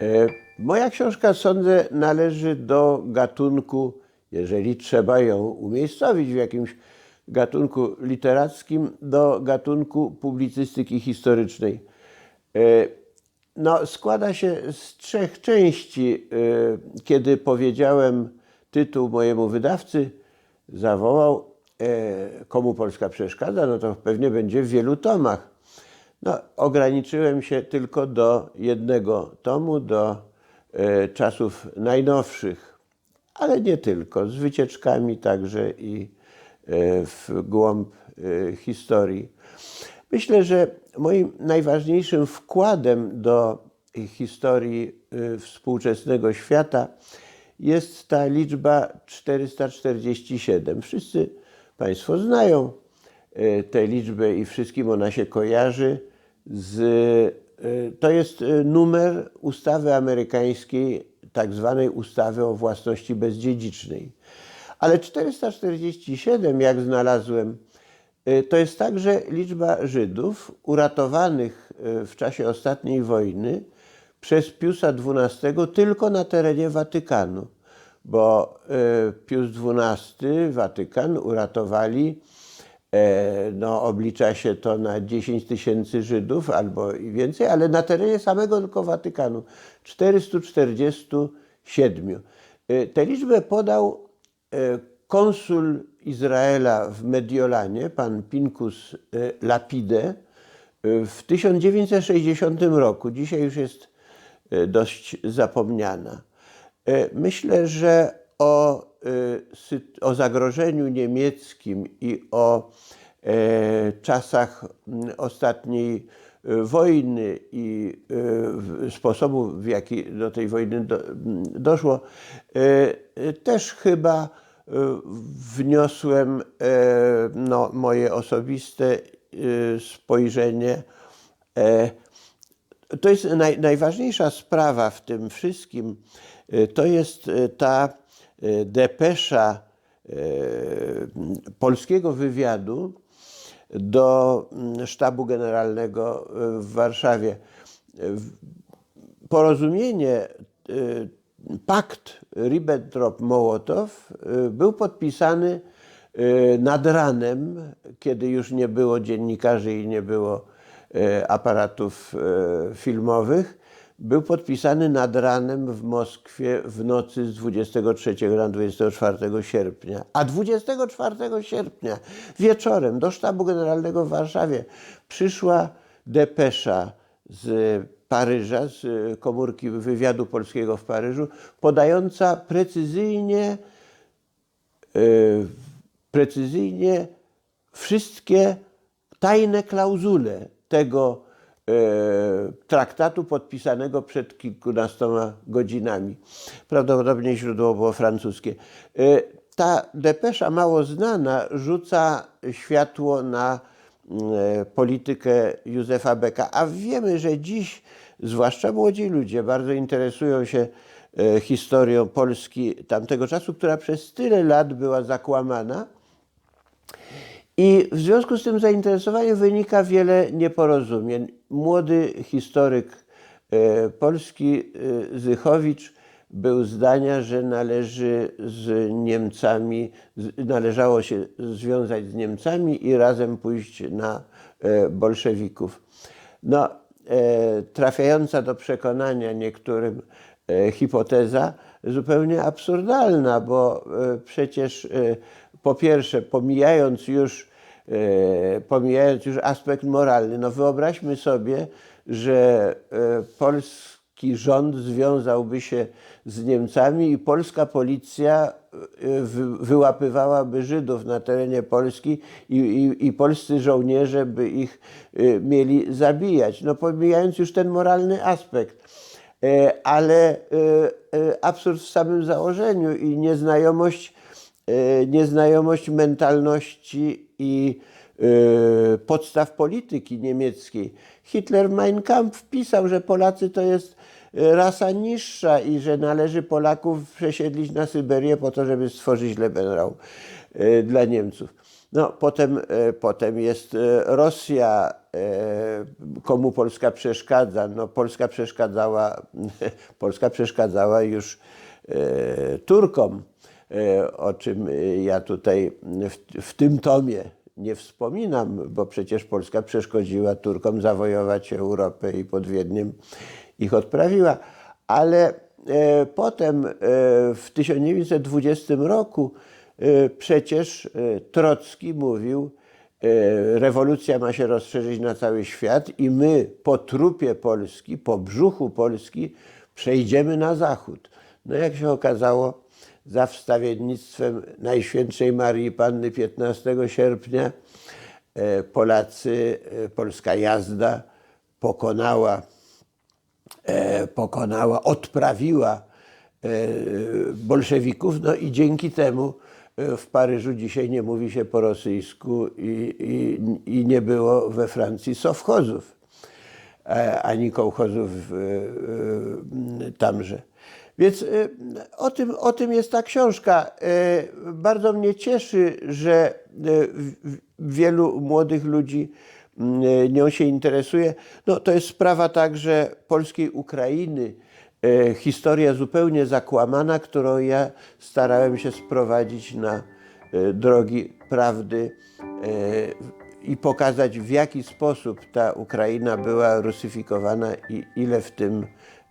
E, Moja książka, sądzę, należy do gatunku, jeżeli trzeba ją umiejscowić w jakimś gatunku literackim, do gatunku publicystyki historycznej. E, No, składa się z trzech części. E, Kiedy powiedziałem tytuł mojemu wydawcy, zawołał, komu Polska przeszkadza, no to pewnie będzie w wielu tomach. No, ograniczyłem się tylko do jednego tomu, do e, czasów najnowszych, ale nie tylko, z wycieczkami także i e, w głąb e, historii. Myślę, że moim najważniejszym wkładem do historii współczesnego świata jest ta liczba 447. Wszyscy Państwo znają tę liczbę i wszystkim ona się kojarzy z. e, To jest e, numer ustawy amerykańskiej, tak zwanej ustawy o własności bezdziedzicznej. Ale 447, jak znalazłem, e, to jest także liczba Żydów uratowanych e, w czasie ostatniej wojny przez Piusa XII tylko na terenie Watykanu, bo e, Pius XII, Watykan uratowali, e, no oblicza się to na 10 tysięcy Żydów albo i więcej, ale na terenie samego tylko Watykanu 447. E, Tę liczbę podał e, konsul Izraela w Mediolanie, pan Pincus e, Lapide, e, w 1960 roku. Dzisiaj już jest e, dość zapomniana. E, Myślę, że o, e, o zagrożeniu niemieckim i o e, czasach ostatniej e, wojny i e, sposobu, w jaki do tej wojny doszło, też chyba wniosłem no, moje osobiste spojrzenie. To jest naj, najważniejsza sprawa w tym wszystkim. y, To jest y, ta y, depesza y, polskiego wywiadu do mm, sztabu generalnego y, w Warszawie. Y, Porozumienie, y, pakt Ribbentrop-Mołotow y, był podpisany y, nad ranem, kiedy już nie było dziennikarzy i nie było aparatów filmowych, był podpisany nad ranem w Moskwie w nocy z 23 na 24 sierpnia. A 24 sierpnia wieczorem do sztabu generalnego w Warszawie przyszła depesza z Paryża, z komórki wywiadu polskiego w Paryżu, podająca precyzyjnie e, precyzyjnie wszystkie tajne klauzule tego e, traktatu podpisanego przed kilkunastoma godzinami. Prawdopodobnie źródło było francuskie. E, Ta depesza mało znana rzuca światło na e, politykę Józefa Beka, a wiemy, że dziś zwłaszcza młodzi ludzie bardzo interesują się e, historią Polski tamtego czasu, która przez tyle lat była zakłamana. I w związku z tym zainteresowaniem wynika wiele nieporozumień. Młody historyk e, polski e, Zychowicz był zdania, że należy z Niemcami, należało się związać z Niemcami i razem pójść na e, bolszewików. No, trafiająca do przekonania niektórym hipoteza zupełnie absurdalna, bo e, przecież e, po pierwsze, pomijając już, e, pomijając już aspekt moralny, no wyobraźmy sobie, że polski rząd związałby się z Niemcami i polska policja wy- wyłapywałaby Żydów na terenie Polski i, i, i polscy żołnierze by ich mieli zabijać. No pomijając już ten moralny aspekt. E, ale e, e, absurd w samym założeniu i nieznajomość, nieznajomość mentalności i podstaw polityki niemieckiej. Hitler w Mein Kampf pisał, że Polacy to jest rasa niższa i że należy Polaków przesiedlić na Syberię po to, żeby stworzyć Lebenraum e, dla Niemców. No, potem, e, potem jest e, Rosja, e, komu Polska przeszkadza. No, Polska przeszkadzała, Polska przeszkadzała już Turkom, o czym ja tutaj w, w tym tomie nie wspominam, bo przecież Polska przeszkodziła Turkom zawojować Europę i pod Wiedniem ich odprawiła. Ale potem w 1920 roku przecież e, Trocki mówił, e, rewolucja ma się rozszerzyć na cały świat i my po trupie Polski, po brzuchu Polski przejdziemy na zachód. No jak się okazało, za wstawiennictwem Najświętszej Marii Panny 15 sierpnia Polacy, polska jazda pokonała pokonała, odprawiła bolszewików, no i dzięki temu w Paryżu dzisiaj nie mówi się po rosyjsku i, i, i nie było we Francji sowchozów, e, ani kołchozów e, tamże. Więc e, o tym, o tym jest ta książka. E, Bardzo mnie cieszy, że wielu młodych ludzi nią się interesuje. No, to jest sprawa także polskiej Ukrainy. E, Historia zupełnie zakłamana, którą ja starałem się sprowadzić na e, drogi prawdy e, i pokazać, w jaki sposób ta Ukraina była rusyfikowana i ile w tym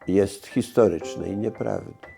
jest historycznej nieprawdy.